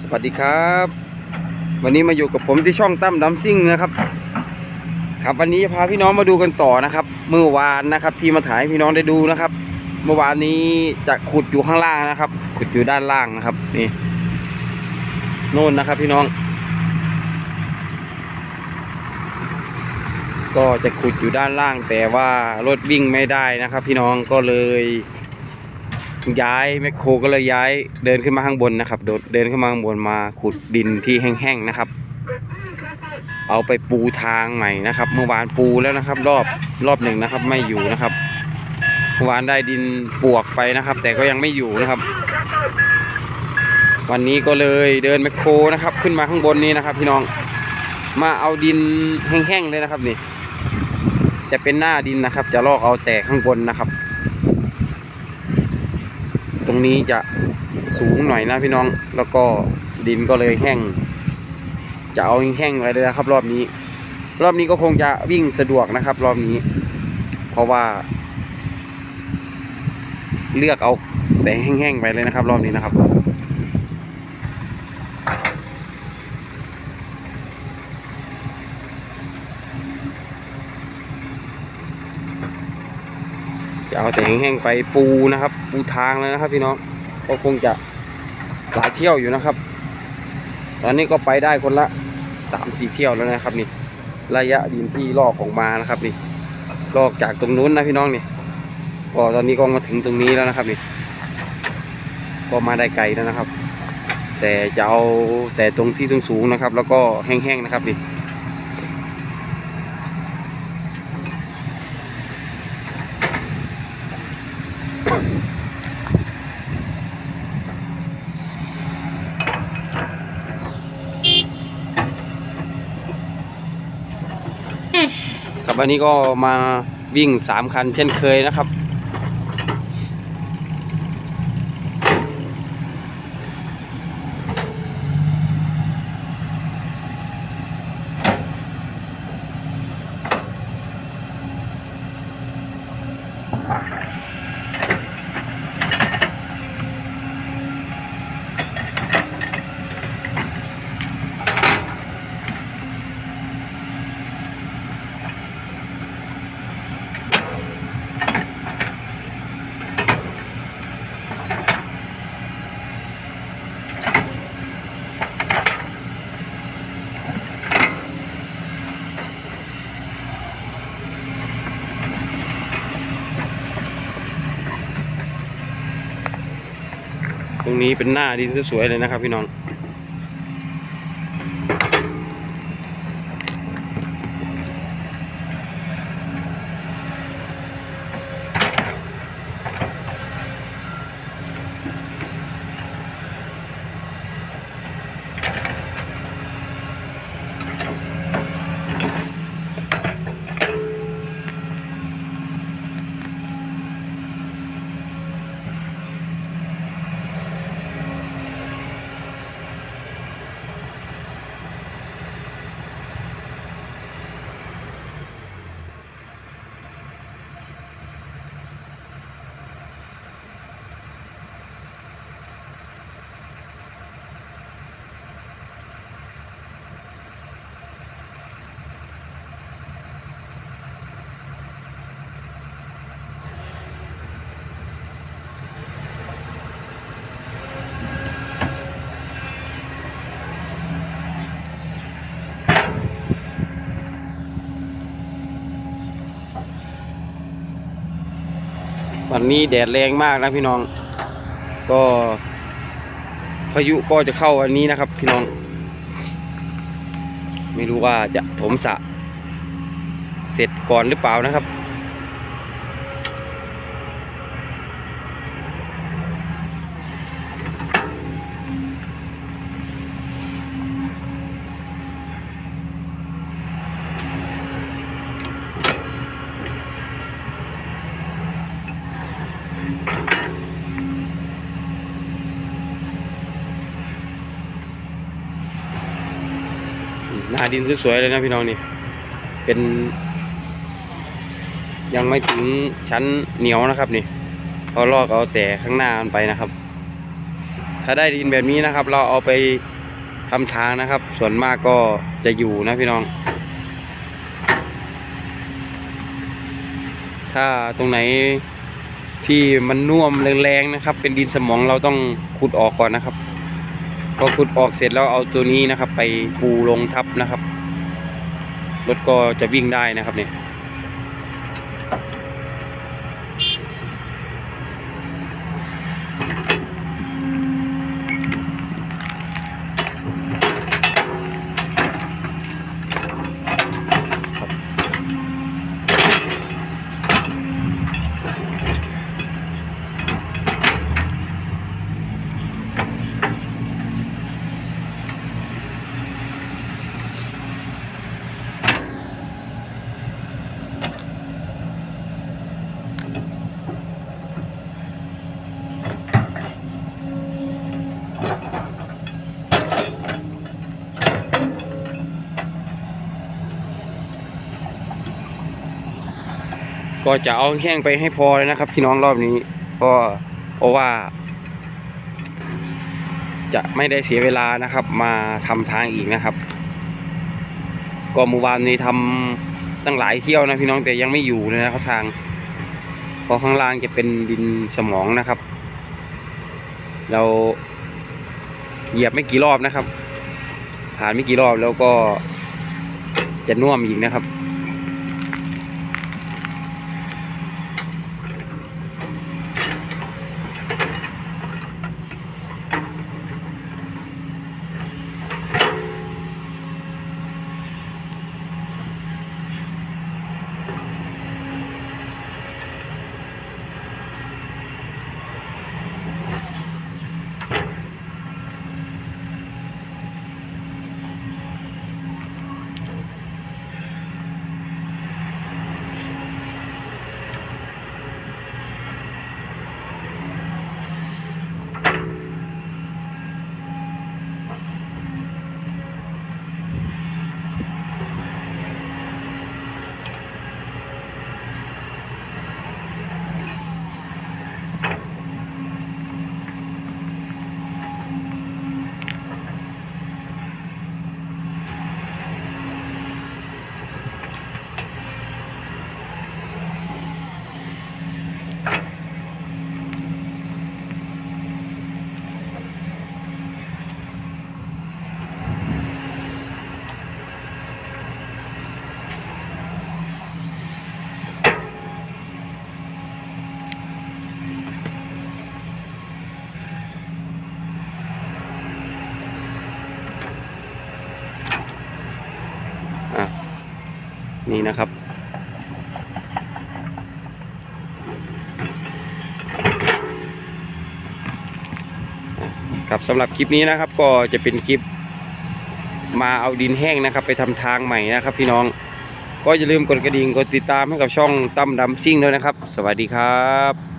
สวัสดีครับ วันนี้มาอยู่กับผมที่ช่องตั้มดัมซิ่งนะครับ ครับวันนี้จะพาพี่น้องมาดูกันต่อนะครับ เมื่อวานนะครับที่มาถ่ายให้พี่น้องได้ดูนะครับ เมื่อวานนี้จะขุดอยู่ข้างล่างนะครับ ขุดอยู่ด้านล่างนะครับนี่โน่นนะครับพี่น้อง ก็จะขุดอยู่ด้านล่างแต่ว่ารถวิ่งไม่ได้นะครับ พี่น้องก็เลย ย้ายแมคโครก็เลยย้ายเดินขึ้นมาข้างบนนะครับโดดเดินขึ้นมาข้างบนมาขุดดินที่แห้งๆนะครับ เอาไปปูทางใหม่นะครับ เมื่อวานปูแล้วนะครับ รอบรอบหนึ่งนะครับ ไม่อยู่นะครับเมื่อวานได้ดินปวกไปนะครับ แต่ก็ยังไม่อยู่นะครับ วันนี้ก็เลยเดินแมคโครนะครับ ขึ้นมาข้างบนนี้นะครับ พี่น้องมาเอาดินแห้งๆเลยนะครับนี่ จะเป็นหน้าดินนะครับ จะลอกเอาแต่ข้างบนนะครับ ตรงนี้จะสูงหน่อยนะพี่น้อง แล้วก็ดินก็เลยแห้ง จะเอาแห้งๆไปเลยนะครับ รอบนี้ รอบนี้ก็คงจะวิ่งสะดวกนะครับ รอบนี้ เพราะว่า เลือกเอาแต่แห้งๆไปเลยนะครับ รอบนี้นะครับ จะเอาแต่แห้งๆไปปูนะครับ ปูทางเลยนะครับ พี่น้องก็คงจะหลายเที่ยวอยู่นะครับ ตอนนี้ก็ไปได้คนละสามสี่เที่ยวแล้วนะครับนี่ ระยะดินที่ลอกออกมานะครับนี่ลอกจากตรงนู้นนะพี่น้องนี่ก็ตอนนี้ก็มาถึงตรงนี้แล้วนะครับนี่ ก็มาได้ไกลแล้วนะครับ แต่จะเอาแต่ตรงที่สูงๆนะครับ แล้วก็แห้งๆนะครับนี่ ครับวันนี้ก็มาวิ่งสามคันเช่นเคยนะครับ ตรงนี้เป็นหน้าดินสวยๆเลยนะครับพี่น้อง วันนี้แดดแรงมากนะพี่น้อง ก็พายุก็จะเข้าวันนี้นะครับ พี่น้อง ไม่รู้ว่าจะถมสะ เสร็จก่อนหรือเปล่านะครับ หน้าดินสวยๆเลยนะพี่น้องนี่ เป็น ยังไม่ถึงชั้นเหนียวนะครับนี่เขาลอกเอาแต่ข้างหน้ามันไปนะครับ ถ้าได้ดินแบบนี้นะครับ เราเอาไปทำทางนะครับ ส่วนมากก็จะอยู่นะพี่น้อง ถ้าตรงไหนที่มันน่วมแรงๆนะครับ เป็นดินสมองเราต้องขุดออกก่อนนะครับ พอขุดออกเสร็จแล้วเอาตัวนี้นะครับ ไปปูลงทับนะครับรถก็จะวิ่งได้นะครับเนี่ย ก็จะเอาแห้งไปให้พอเลยนะครับ พี่น้องรอบนี้ก็เพราะว่า จะไม่ได้เสียเวลานะครับ มาทำทางอีกนะครับ ก็เมื่อวานนี้ทำตั้งหลายเที่ยวนะพี่น้องแต่ยังไม่อยู่เลยนะครับทางเพราะข้างล่างจะเป็นดินสมองนะครับ เราเหยียบไม่กี่รอบนะครับ ผ่านไม่กี่รอบแล้วก็จะน่วมอีกนะครับ นี่นะครับ ครับสำหรับคลิปนี้นะครับ ก็จะเป็นคลิปมาเอาดินแห้งนะครับ ไปทำทางใหม่นะครับ พี่น้องก็อย่าลืมกดกระดิ่งกดติดตามให้กับช่องตั้มดำซิ่งด้วยนะครับ สวัสดีครับ